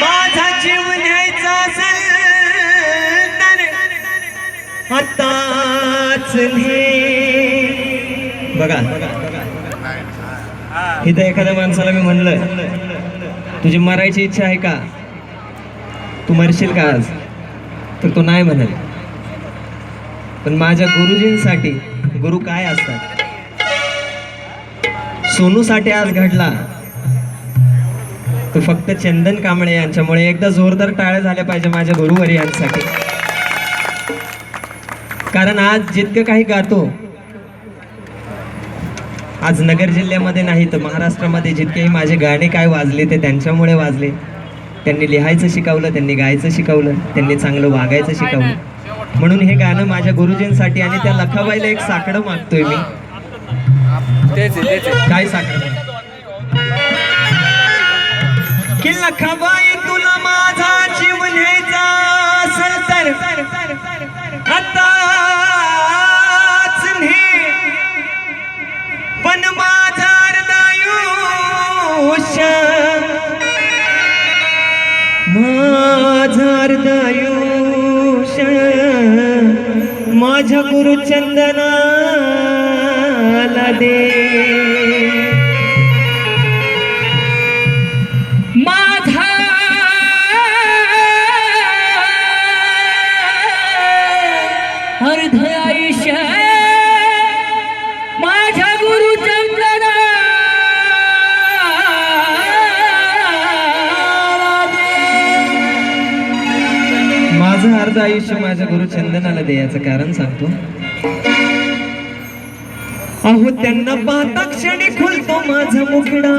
माझा जीव न्यायचा असेल तर आताच बघा. इथं एखाद्या माणसाला मी म्हणलं तुझी मरायची इच्छा आहे का? तू मरशील का आज? तर तो नाही म्हणत पण माझ्या गुरुजींसाठी गुरु काय असतात? सोनूसाठी आज घडला तो फक्त चंदन कांबळे यांच्यामुळे एकदा जोरदार टाळ्या झाल्या पाहिजे माझ्या गुरुवारी यांसाठी. कारण आज जितकं काही गातो आज नगर जिल्ह्यामध्ये नाही तर महाराष्ट्रामध्ये जितकेही माझे गाणे काय वाजले ते त्यांच्यामुळे वाजले. त्यांनी लिहायचं शिकवलं त्यांनी गायचं शिकवलं त्यांनी चांगलं वागायचं शिकवलं. म्हणून हे गाणं माझ्या गुरुजींसाठी आणि त्या लखाबाईला एक साकडं मागतोय मी. काय साकडं? की लखाबाई तुला माझा जीव न्यायचा असेल तर. आताच नाही. पण माझा अर्धायुष्य माझा अर्धायुष्य माझ्या गुरुचंदनाला दे. अर्ध आयुष्य माझ्या गुरु चंद्रना माझं अर्ध आयुष्य माझ्या गुरु चंदनाला द्यायचं कारण सांगतो. अहो त्यांना पाहता क्षणी खुलतो माझा मुखडा.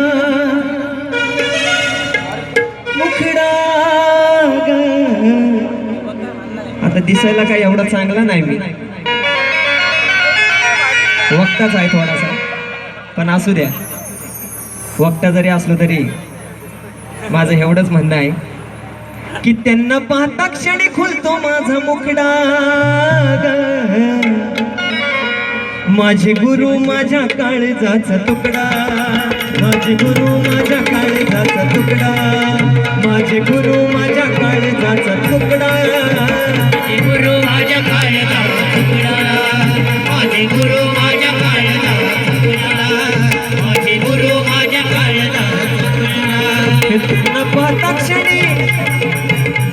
दिसायला काही एवढा चांगला नाही मी. वक्ताच आहे थोडासा. पण असू द्या. वक्ता जरी असलो तरी माझं एवढंच म्हणणं आहे की त्यांना पाहता क्षणी खुलतो माझा मुखडा माझे गुरु माझ्या काळजाचा तुकडा. माझे गुरु माझ्या काळजाचा तुकडा. माझे गुरु माझ्या काळजाचा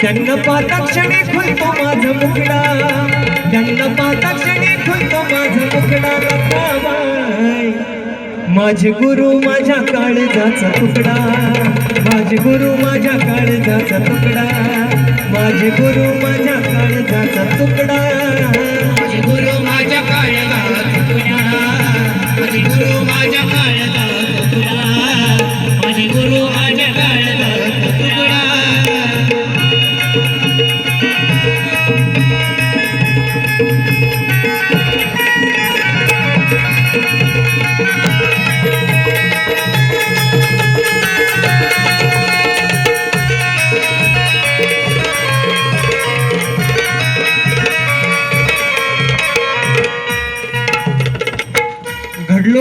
त्यांना पाहता क्षणी खुलतो माझा मुकडा त्यांना पाता क्षणी खुलतो माझा मुकडा. माझे गुरु माझ्या काळजाचा तुकडा. माझे गुरु माझ्या काळजाचा तुकडा. माझे गुरु माझ्या काळजाचा तुकडा. गुरु माझ्या काळजा तुकडा माझे गुरु माझ्या काळजा तुकडा माझे गुरु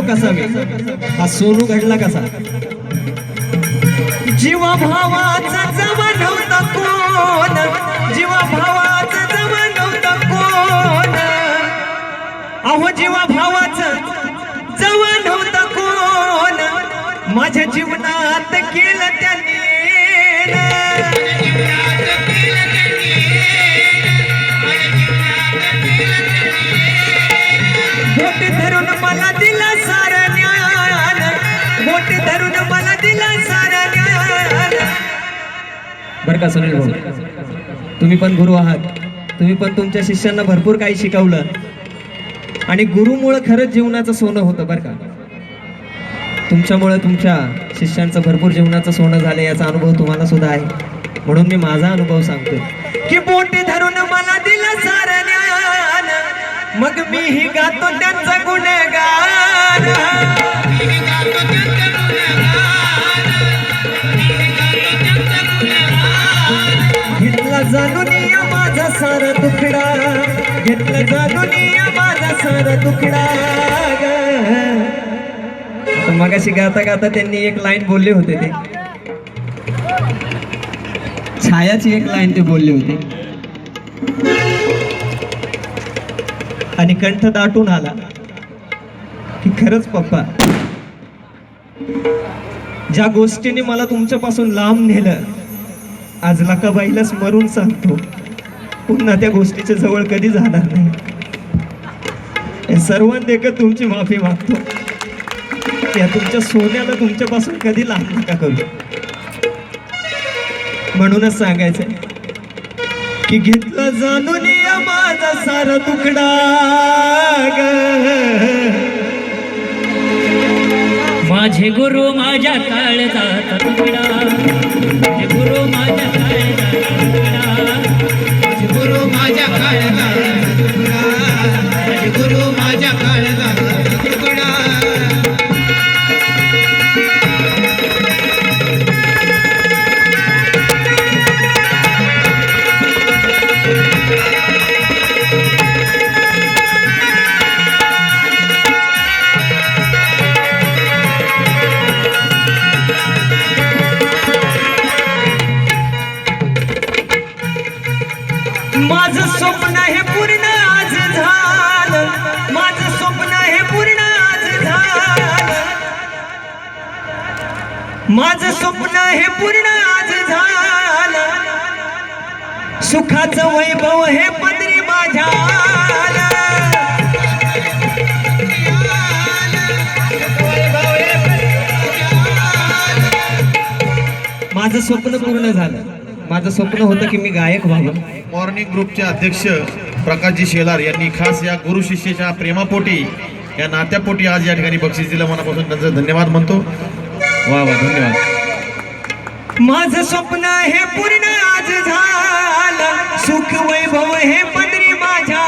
कसा मी? हा सोनू घडला कसा? जीवा भावाचा जमा नव्हता कोण? जीवा भावाचा जमा नव्हता कोण? अहो जीवा भावाचा जमा नव्हता कोण? माझ्या जीवनात केलं त्यांनी. धरून मला दिला सारा ज्ञान बर का सुनील भाऊ? तुम्ही पण गुरु आहात. तुम्ही पण तुमच्या शिष्यांना भरपूर काही शिकवलं. आणि गुरुमुळं खरंच जीवनाचं सोनं होतं बरं का. तुमच्यामुळे तुमच्या शिष्यांचं भरपूर जीवनाचं सोनं झालं याचा अनुभव तुम्हाला सुद्धा आहे. म्हणून मी माझा अनुभव सांगतोय. की बोटे धरून मला दिलं सारं ज्ञान मग मीही गातो त्यांचा गुणगान जाणून या माझा सारा तुकडा. घेतला जाणून या माझा सारा तुकडा ग. मगाशी गाता गाता त्यांनी एक लाईन बोलले होते ते. छायाची एक लाईन ते बोलले होते. आणि कंठ दाटून आला. की खरंच पप्पा ज्या गोष्टीने मला तुमच्यापासून लांब नेलं आज लकाबाईला स्मरून सांगतो. पुन्हा त्या गोष्टीच्या जवळ कधी जाणार नाही. हे तुमची माफी मागतो. या तुमच्या सोन्याला तुमच्यापासून कधी लाभ नका करू. म्हणूनच सांगायचंय की घेतलं जाणून या माझा सारा तुकडा ग माझे गुरु माझ्या काळजाचा तुकडा. माझे गुरु माझ्या काळजाचा तुकडा. माझे गुरु माझ्या काळजाचा तुकडा. माझे गुरु माझ्या स्वप्न हे पूर्ण आज झालं. सुखाचं वैभव हे पदरी माझ्या. माझं स्वप्न पूर्ण झालं. माझं स्वप्न होतं की मी गायक व्हावं. मॉर्निंग ग्रुपचे अध्यक्ष प्रकाशजी शेलार यांनी खास या गुरु शिष्याच्या प्रेमापोटी या नात्यापोटी आज या ठिकाणी बक्षीस दिलं. मनापासून त्यांचा धन्यवाद म्हणतो. वा वा धन्यवाद. माझं स्वप्न हे पूर्ण आज झालं. सुख वैभव हे पदरी माझ्या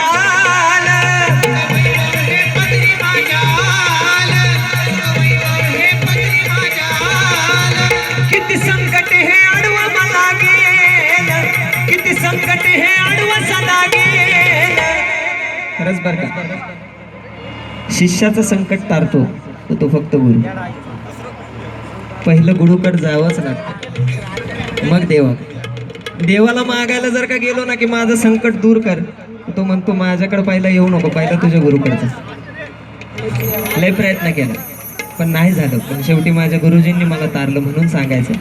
किती संकट हे आडवं मला गेलं. किती संकट हे आडवं सदा गेलं. खरंच बर का? शिष्याचं संकट तारतो तो फक्त गुरु. पहिलं गुरुकडे जावंच लागतं. मग देवा. देवाला मागायला जर का गेलो ना की माझं संकट दूर कर तो म्हणतो माझ्याकडे पहिला येऊ नको पहिला तुझ्या गुरुकडचा. लय प्रयत्न केला. पण नाही झालं. पण शेवटी माझ्या गुरुजींनी मला तारलं म्हणून सांगायचं.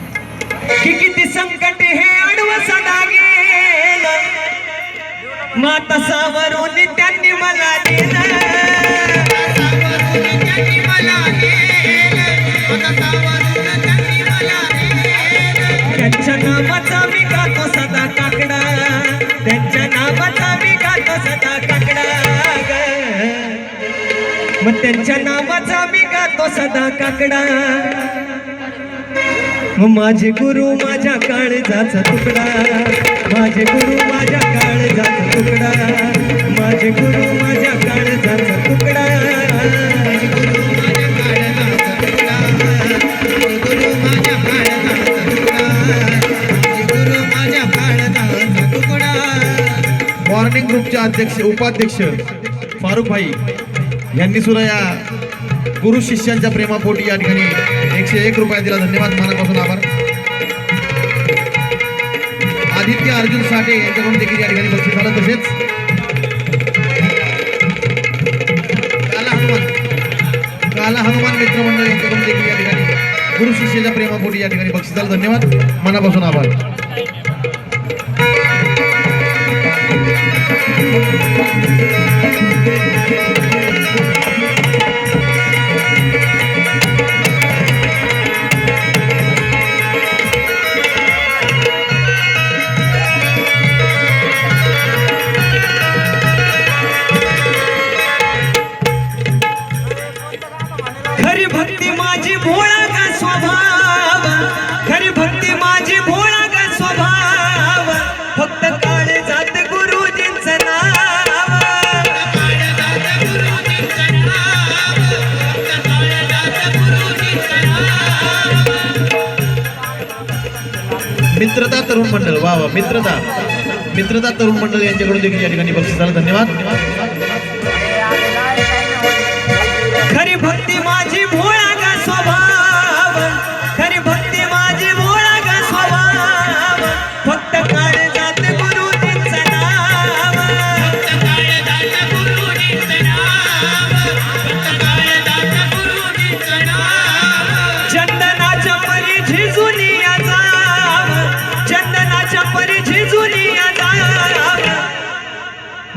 की किती संकट हे आडवं सदा गेलं माता सावरून त्यांनी मला दिलं. सदा काकडा मग त्यांच्या नावाचा मी गातो सदा काकडा. मग माझे गुरु माझ्या काळजाचा तुकडा. माझे गुरु माझ्या काळजाचा तुकडा. माझे गुरु अध्यक्ष उपाध्यक्ष फारुख भाई यांनी सुद्धा या गुरु शिष्यांच्या प्रेमापोटी या ठिकाणी एकशे एक रुपया दिला. धन्यवाद. मनापासून आभार. आदित्य अर्जुन साठे यांच्याकडून देखील या ठिकाणी बक्षीस झालं. तसेच काला हनुमान काला हनुमान मित्र यांच्याकडून देखील या ठिकाणी गुरु शिष्याच्या प्रेमापोटी या ठिकाणी बक्षीस झालं. धन्यवाद. मनापासून आभार. Thank you. मित्रता तरुण मंडळ. वा वा मित्रता. मित्रता तरुण मंडळ यांच्याकडून देखील या ठिकाणी बक्षिसाला धन्यवाद.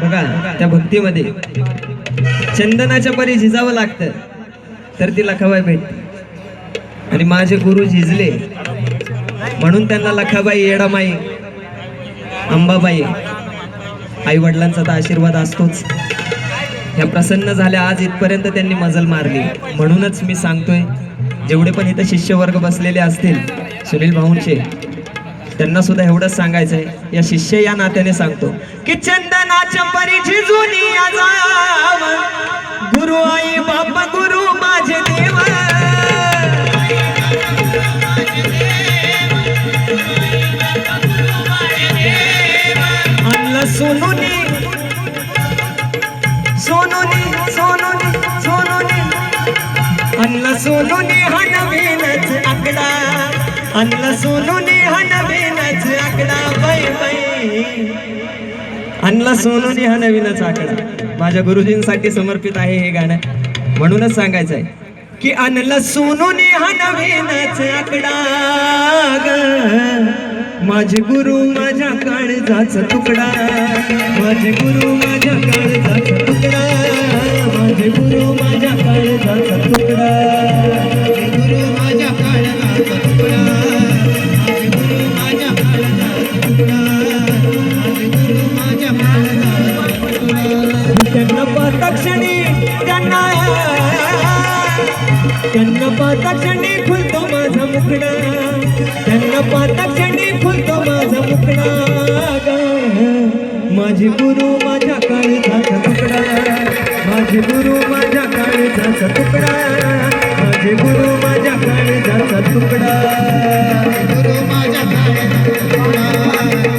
बघा त्या भक्तीमध्ये. चंदनाच्या परी झिजावं लागतं तर ती लखाबाई भेट आणि माझे गुरु झिजले म्हणून त्यांना लखाबाई येडामाई अंबाबाई आई वडिलांचा तर आशीर्वाद असतोच. ह्या प्रसन्न झाल्या आज इथपर्यंत त्यांनी मजल मारली. म्हणूनच मी सांगतोय जेवढे पण इथं शिष्यवर्ग बसलेले असतील सुनील भाऊंचे त्यांना सुद्धा एवढंच सांगायचं आहे या शिष्य या नात्याने सांगतो. की चंदनाच्या परी जुनी गुरु आई बाप गुरु माझे देव. आणलं सोनूनी सोनूनी सोनूनी सोनूनी. आणलं आणला सोनूनी हा नवीनच आकडा. माझ्या गुरुजींसाठी समर्पित आहे हे गाणं. म्हणूनच सांगायचं आहे की आणला सोनूनी हा नवीनच आकडा माझे गुरु माझ्या काळजाचा तुकडा. माझे गुरु माझ्या काळजाचा तुकडा. माझे गुरु माझ्या काळजाचा तुकडा. त्यांना पाहता क्षणी फुलतो माझा मुकडा. त्यांना पाहता क्षणी फुलतो माझा मुकडा. माझे गुरु माझ्या काळजाचा तुकडा. माझे गुरु माझ्या काळजाचा तुकडा. माझे गुरु माझ्या काळजाचा तुकडा. गुरु माझ्या काळजाचा तुकडा.